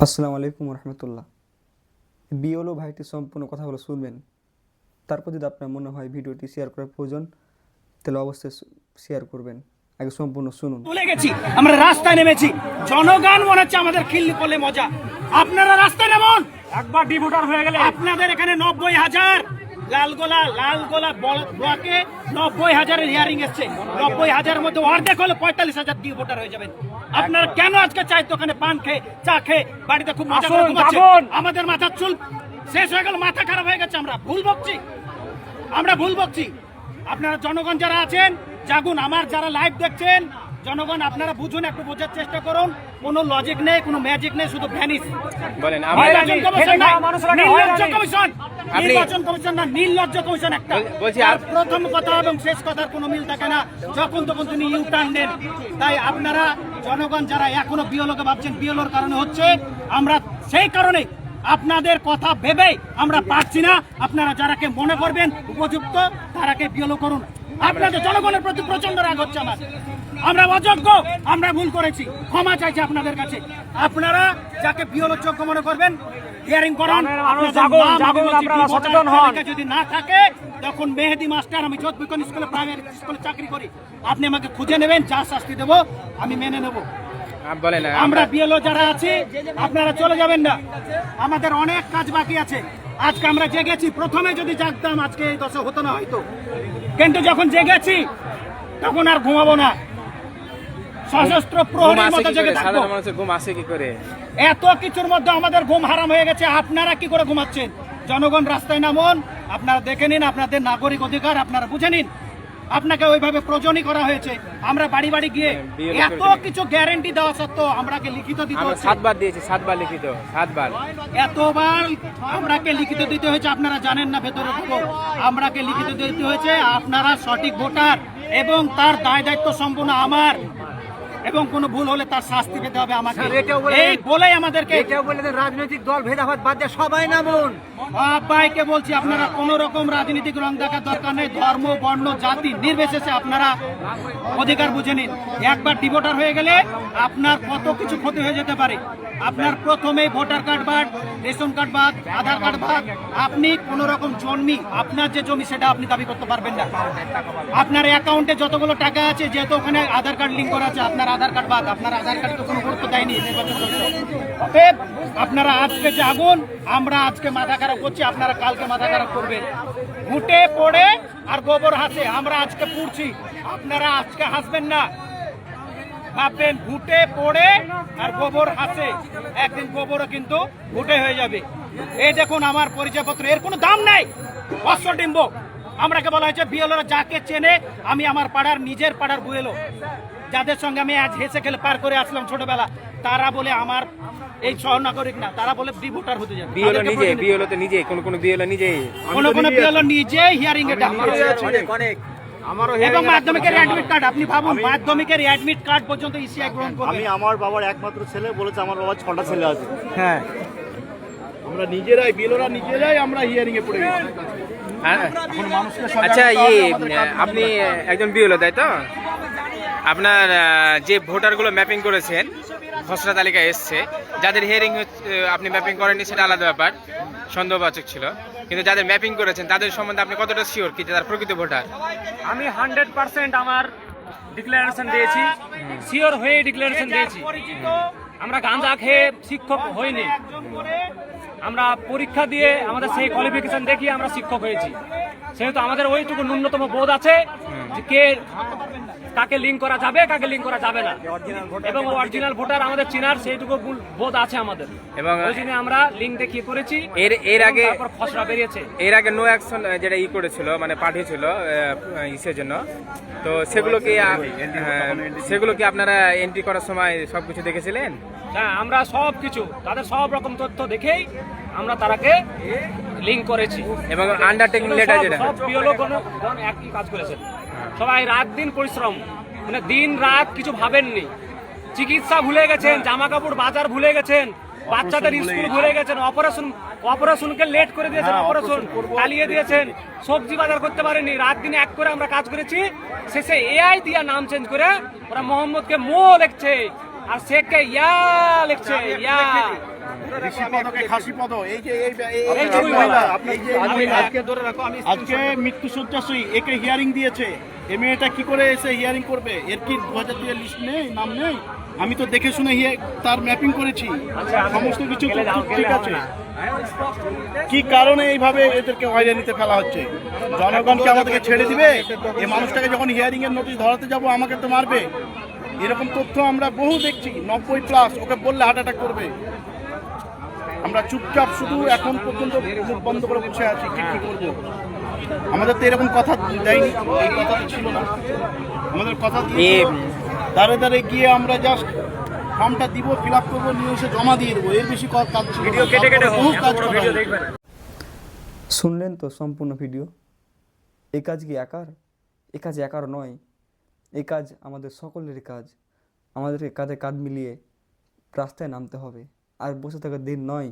আসসালামু আলাইকুম রহমতুল্লাহ। বিওলো ভাইটি সম্পূর্ণ কথাগুলো শুনবেন। তারপর যদি আপনার মনে হয় ভিডিওটি শেয়ার করার প্রয়োজন তাহলে অবশ্যই শেয়ার করবেন। আগে সম্পূর্ণ শুনুন। তুলে গেছি আমরা রাস্তায় নেমেছি। জনগান মনে হচ্ছে আমাদের খিল্লি করলে মজা। আপনারা রাস্তায় নেমন। একবার ডিভোটার হয়ে গেলে আপনাদের এখানে নব্বই হাজার লালগোলা লালগোলা বল- ব্লকে নব্বই হাজারের হিয়ারিং এসছে। নব্বই হাজারের মধ্যে অর্ধেক হলে পঁয়তাল্লিশ হাজার দিয়ে ভোটার হয়ে যাবেন। আপনারা কেন আজকে চাই দোকানে পান খেয়ে চা খেয়ে বাড়িতে খুব মজা করে ঘুমাচ্ছেন? আমাদের মাথার চুল শেষ হয়ে গেল মাথা খারাপ হয়ে গেছে আমরা ভুল বকছি। আমরা ভুল বকছি। আপনারা জনগণ যারা আছেন জাগুন আমার যারা লাইভ দেখছেন জনগণ আপনারা বুঝুন একটু বোঝার চেষ্টা করুন। কোনো লজিক নেই কোনো ম্যাজিক নেই শুধু ভ্যানিস বলেন আমার নির্বাচন কমিশন নির্লজ্জ কমিশন নির্বাচন কমিশন না নির্লজ্জ কমিশন একটা। প্রথম কথা এবং শেষ কথার কোনো মিল থাকে না। যখন তখন তিনি ইউ টার্ন নেন। তাই আপনারা জনগণ যারা এখনও বিয়লোকে ভাবছেন বিয়লোর কারণে হচ্ছে আমরা সেই কারণে আপনাদের কথা ভেবে আমরা পারছি না। আপনারা যারাকে মনে করবেন উপযুক্ত, তারাকে বিয়লো করুন। আপনাদের জনগণের প্রতি প্রচণ্ড রাগ হচ্ছে আমার। আমরা অযোগ্য, আমরা ভুল করেছি। ক্ষমা চাইছি আপনাদের কাছে। আপনারা যাকে বিয়লোর যোগ্য মনে করবেন হিয়ারিং করুন। আপনারা সচেতন হন। যদি না থাকে তখন মেহেদি মাস্টার আমি যোধ বিকন স্কুলে প্রাইমারি স্কুলে চাকরি করি আপনি আমাকে খুঁজে নেবেন যা শাস্তি দেব আমি মেনে নেব। আমরা বিএলও যারা আছি আপনারা চলে যাবেন না। আমাদের অনেক কাজ বাকি আছে। আজকে আমরা জেগেছি। প্রথমে যদি জাগতাম আজকে এই দশা হতো না হয়তো। কিন্তু যখন জেগেছি তখন আর ঘুমাবো না। সশস্ত্র প্রহরীর মতো জেগে থাকব। ঘুম আসে কি করে? এত কিছুর মধ্যে আমাদের ঘুম হারাম হয়ে গেছে আপনারা কি করে ঘুমাচ্ছেন? জনগণ রাস্তায় নামুন আপনারা দেখে নিন আপনাদের নাগরিক অধিকার আপনারা বুঝে নিন। আপনাকে ওইভাবে প্রয়োজনই করা হয়েছে। আমরা বাড়ি বাড়ি গিয়ে এত কিছু গ্যারেন্টি দেওয়া সত্ত্বেও আমরাকে লিখিত দিতে হচ্ছে। সাতবার দিয়েছি সাতবার লিখিত সাতবার। এতবার আমরাকে লিখিত দিতে হয়েছে আপনারা জানেন না ভেতরে ঢুকো। আমরাকে লিখিত দিতে হয়েছে আপনারা সঠিক ভোটার এবং তার দায় দায়িত্ব সম্পূর্ণ আমার। এবং কোনো ভুল হলে তার শাস্তি পেতে হবে আমাকে। এই বলেই আমাদেরকে কেউ বলে দেন রাজনৈতিক দল ভেদাভেদ বাদ দিয়ে সবাই নামুন। সবাইকে বলছি আপনারা কোন রকম রাজনৈতিক রং দেখার দরকার নেই। ধর্ম বর্ণ জাতি নির্বিশেষে আপনারা অধিকার বুঝে নিন। একবার ডিভোটার হয়ে গেলে আপনার কত কিছু ক্ষতি হয়ে যেতে পারে। আপনার প্রথমে ভোটার কার্ড বাদ, রেশন কার্ড বাদ, আধার কার্ড বাদ, আপনি কোন রকম জন্মি আপনার যে জমি সেটা আপনি দাবি করতে পারবেন না। আপনার অ্যাকাউন্টে যতগুলো টাকা আছে, যেহেতু ওখানে আধার কার্ড লিঙ্ক করা আছে, আপনার আধার কার্ড বাদ, আপনার আধার কার্ড তো কোনো গুরুত্ব দেয়নি। আপনারা আজকে জাগুন, আমরা আজকে মাথা খারাপ করছি, আপনারা কালকে মাথা খারাপ করবেন। ঘুটে পড়ে আর গোবর হাসে, আমরা আজকে পুড়ছি। আপনারা আজকে হাসবেন না। ভাববেন ঘুটে পড়ে আর গোবর হাসে একদিন গোবরও কিন্তু ঘুটে হয়ে যাবে। এই দেখুন আমার পরিচয়পত্র এর কোনো দাম নাই। অশ্বডিম্ব আমরাকে বলা হয়েছে বিএলওরা যাকে চেনে আমি আমার পাড়ার নিজের পাড়ার বুয়েলো। যাদের সঙ্গে আমি আজ হেসে খেলে পার করে আসলাম ছোটবেলা তারা বলে আমার এই সহনাগরিক না তারা বলে বি ভোটার হতে যাবে। বিএলও নিজে বিএলও তো নিজে কোন কোন বিএলও নিজে। কোনো কোনো বিএলও নিজে হিয়ারিং এটা অনেক। এবং মাধ্যমিকের অ্যাডমিট কার্ড আপনি ভাবুন মাধ্যমিকের অ্যাডমিট কার্ড পর্যন্ত ইসিআই গ্রহণ করবে। আমি আমার বাবার একমাত্র ছেলে বলেছে আমার বাবার ছটা ছেলে আছে। হ্যাঁ। আমরা নিজেরাই বিলোরা নিজেরাই আমরা হিয়ারিং এ পড়ে গেছি। হ্যাঁ। আচ্ছা ইয়ে আপনি একজন বিএলও তাই তো? আপনার যে ভোটারগুলো ম্যাপিং করেছেন খসড়া তালিকা এসছে। যাদের হিয়ারিং আপনি ম্যাপিং করেননি, সেটা আলাদা ব্যাপার। সন্দেহবাচক ছিল। কিন্তু যাদের ম্যাপিং করেছেন, তাদের সম্বন্ধে আপনি কতটা শিওর কি তার প্রকৃত ভোটার? আমি হান্ড্রেড পার্সেন্ট আমার ডিক্লারেশন দিয়েছি। শিওর হয়ে ডিক্লারেশন দিয়েছি। আমরা গাঁজা খেয়ে শিক্ষক হইনি। আমরা পরীক্ষা দিয়ে আমাদের সেই কোয়ালিফিকেশন দেখিয়ে আমরা শিক্ষক হয়েছি। সেহেতু আমাদের ওইটুকু ন্যূনতম বোধ আছে যে কে কাকে লিঙ্ক করা যাবে কাকে লিঙ্ক করা যাবে না। এবং অরিজিনাল ভোটার আমাদের চিনার সেইটুকু বোধ আছে আমাদের। এবং ওই জন্য আমরা লিঙ্ক দেখিয়ে করেছি এর এর আগে খসড়া বেরিয়েছে। এর আগে নো অ্যাকশন যেটা ই করেছিল মানে পাঠিয়েছিল ইসের জন্য। তো সেগুলো কি সেগুলো কি আপনারা এন্ট্রি করার সময় সবকিছু দেখেছিলেন? হ্যাঁ আমরা সব কিছু তাদের সব রকম তথ্য দেখেই আমরা তারাকে লিঙ্ক করেছি। এবং আন্ডারটেকিং লেটার যেটা। সব গণ গণ একই কাজ করেছেন সবাই রাত দিন পরিশ্রম। মানে দিন রাত কিছু ভাবেননি। চিকিৎসা ভুলে গেছেন জামা কাপড় বাজার ভুলে গেছেন বাচ্চাদের স্কুল ভুলে গেছেন অপারেশন অপারেশনকে লেট করে দিয়েছেন অপারেশন চালিয়ে দিয়েছেন সবজি বাজার করতে পারেনি রাত দিনে এক করে আমরা কাজ করেছি শেষে এআই দিয়া নাম চেঞ্জ করে ওরা মোহাম্মদকে মো দেখছে আর শেখকে ইয়া লিখছে ইয়া। আজকে আজকে মৃত্যু শয্যাশয়ী একে হিয়ারিং দিয়েছে। এ মেয়েটা কি করে এসে হিয়ারিং করবে? এর কি দু হাজার দুয়ের লিস্ট নেই? নাম নেই? আমি তো দেখে শুনে হিয়া- তার ম্যাপিং করেছি। সমস্ত কিছু ঠিক আছে। কি কারণে এইভাবে এদেরকে হয়রানিতে ফেলা হচ্ছে? জনগণকে আমাদেরকে ছেড়ে দিবে? এই মানুষটাকে যখন হিয়ারিং এর নোটিশ ধরাতে যাব আমাকে তো মারবে। এরকম তথ্য আমরা বহু দেখছি নব্বই প্লাস ওকে বললে হার্ট অ্যাটাক করবে। আমরা চুপচাপ শুধু এখন পর্যন্ত মুখ বন্ধ করে বসে আছি কি কি করব? আমাদের তো এরকম কথা দেয়নি এই কথা ছিল না। আমাদের কথা এ- দাঁড়ে দাঁড়ে গিয়ে আমরা জাস্ট ফর্মটা দিব ফিল আপ করব নিয়ে এসে জমা দিয়ে দেবো এর বেশি কাজ ভিডিও কেটে কেটে কাজ শুনলেন তো সম্পূর্ণ ভিডিও এই কাজ কি একার? এ কাজ একার নয়। এই কাজ আমাদের সকলের কাজ। আমাদেরকে কাঁধে কাঁধ মিলিয়ে রাস্তায় নামতে হবে। আর বসে থাকার দিন নয়।